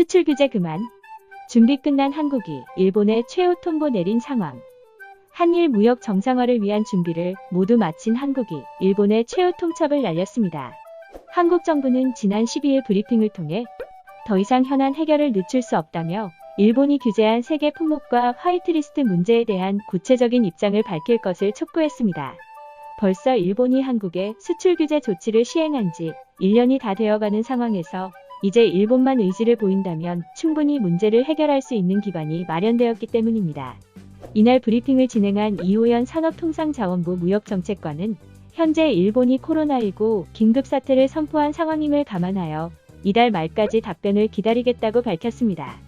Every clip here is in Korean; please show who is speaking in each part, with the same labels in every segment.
Speaker 1: 수출 규제 그만. 준비 끝난 한국이 일본에 최후 통보 내린 상황. 한일 무역 정상화를 위한 준비를 모두 마친 한국이 일본에 최후 통첩을 날렸습니다. 한국 정부는 지난 12일 브리핑을 통해 더 이상 현안 해결을 늦출 수 없다며 일본이 규제한 세계 품목과 화이트리스트 문제에 대한 구체적인 입장을 밝힐 것을 촉구했습니다. 벌써 일본이 한국에 수출 규제 조치를 시행한 지 1년이 다 되어가는 상황에서 이제 일본만 의지를 보인다면 충분히 문제를 해결할 수 있는 기반이 마련되었기 때문입니다. 이날 브리핑을 진행한 이호연 산업통상자원부 무역정책관은 현재 일본이 코로나19 긴급 사태를 선포한 상황임을 감안하여 이달 말까지 답변을 기다리겠다고 밝혔습니다.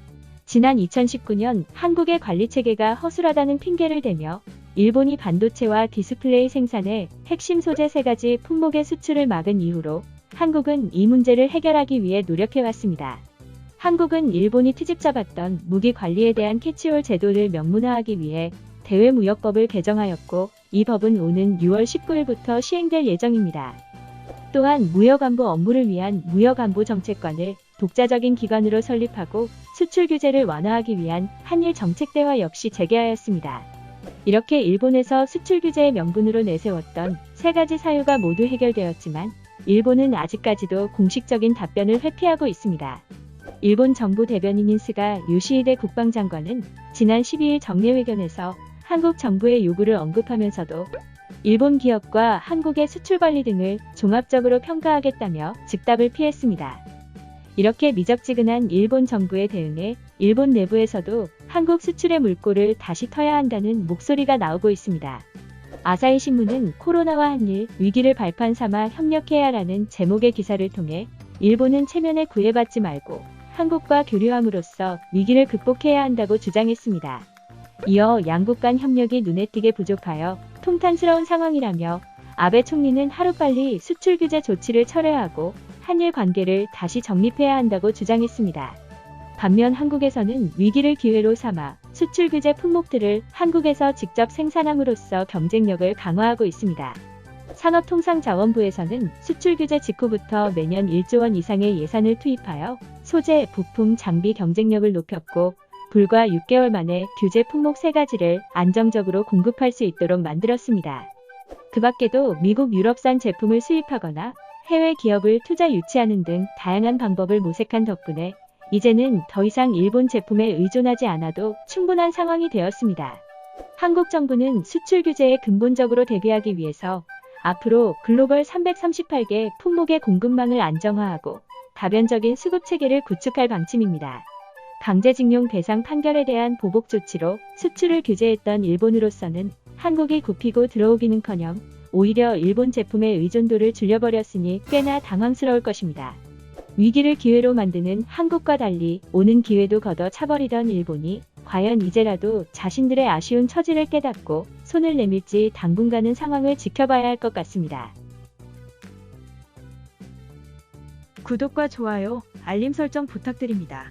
Speaker 1: 지난 2019년 한국의 관리 체계가 허술하다는 핑계를 대며 일본이 반도체와 디스플레이 생산에 핵심 소재 세 가지 품목의 수출을 막은 이후로 한국은 이 문제를 해결하기 위해 노력해왔습니다. 한국은 일본이 트집 잡았던 무기 관리에 대한 캐치홀 제도를 명문화하기 위해 대외무역법을 개정하였고 이 법은 오는 6월 19일부터 시행될 예정입니다. 또한 무역안보 업무를 위한 무역안보 정책관을 독자적인 기관으로 설립하고 수출 규제를 완화하기 위한 한일 정책 대화 역시 재개하였습니다. 이렇게 일본에서 수출 규제의 명분으로 내세웠던 세 가지 사유가 모두 해결되었지만 일본은 아직까지도 공식적인 답변을 회피하고 있습니다. 일본 정부 대변인인 스가 요시히데 국방장관은 지난 12일 정례회견에서 한국 정부의 요구를 언급하면서도 일본 기업과 한국의 수출 관리 등을 종합적으로 평가하겠다며 즉답을 피했습니다. 이렇게 미적지근한 일본 정부의 대응에 일본 내부에서도 한국 수출의 물꼬를 다시 터야 한다는 목소리가 나오고 있습니다. 아사히 신문은 코로나와 한일 위기를 발판 삼아 협력해야라는 제목의 기사를 통해 일본은 체면에 구애받지 말고 한국과 교류함으로써 위기를 극복해야 한다고 주장했습니다. 이어 양국 간 협력이 눈에 띄게 부족하여 통탄스러운 상황이라며 아베 총리는 하루빨리 수출 규제 조치를 철회하고 한일 관계를 다시 정립해야 한다고 주장했습니다. 반면 한국에서는 위기를 기회로 삼아 수출 규제 품목들을 한국에서 직접 생산함으로써 경쟁력을 강화하고 있습니다. 산업통상자원부에서는 수출 규제 직후부터 매년 1조 원 이상의 예산을 투입하여 소재, 부품, 장비 경쟁력을 높였고 불과 6개월 만에 규제 품목 3가지를 안정적으로 공급할 수 있도록 만들었습니다. 그 밖에도 미국 유럽산 제품을 수입하거나 해외 기업을 투자 유치하는 등 다양한 방법을 모색한 덕분에 이제는 더 이상 일본 제품에 의존하지 않아도 충분한 상황이 되었습니다. 한국 정부는 수출 규제에 근본적으로 대비하기 위해서 앞으로 글로벌 338개 품목의 공급망을 안정화하고 다변적인 수급 체계를 구축할 방침입니다. 강제징용 배상 판결에 대한 보복 조치로 수출을 규제했던 일본으로서는 한국이 굽히고 들어오기는커녕 오히려 일본 제품의 의존도를 줄여버렸으니 꽤나 당황스러울 것입니다. 위기를 기회로 만드는 한국과 달리 오는 기회도 걷어 차버리던 일본이 과연 이제라도 자신들의 아쉬운 처지를 깨닫고 손을 내밀지 당분간은 상황을 지켜봐야 할 것 같습니다.
Speaker 2: 구독과 좋아요, 알림 설정 부탁드립니다.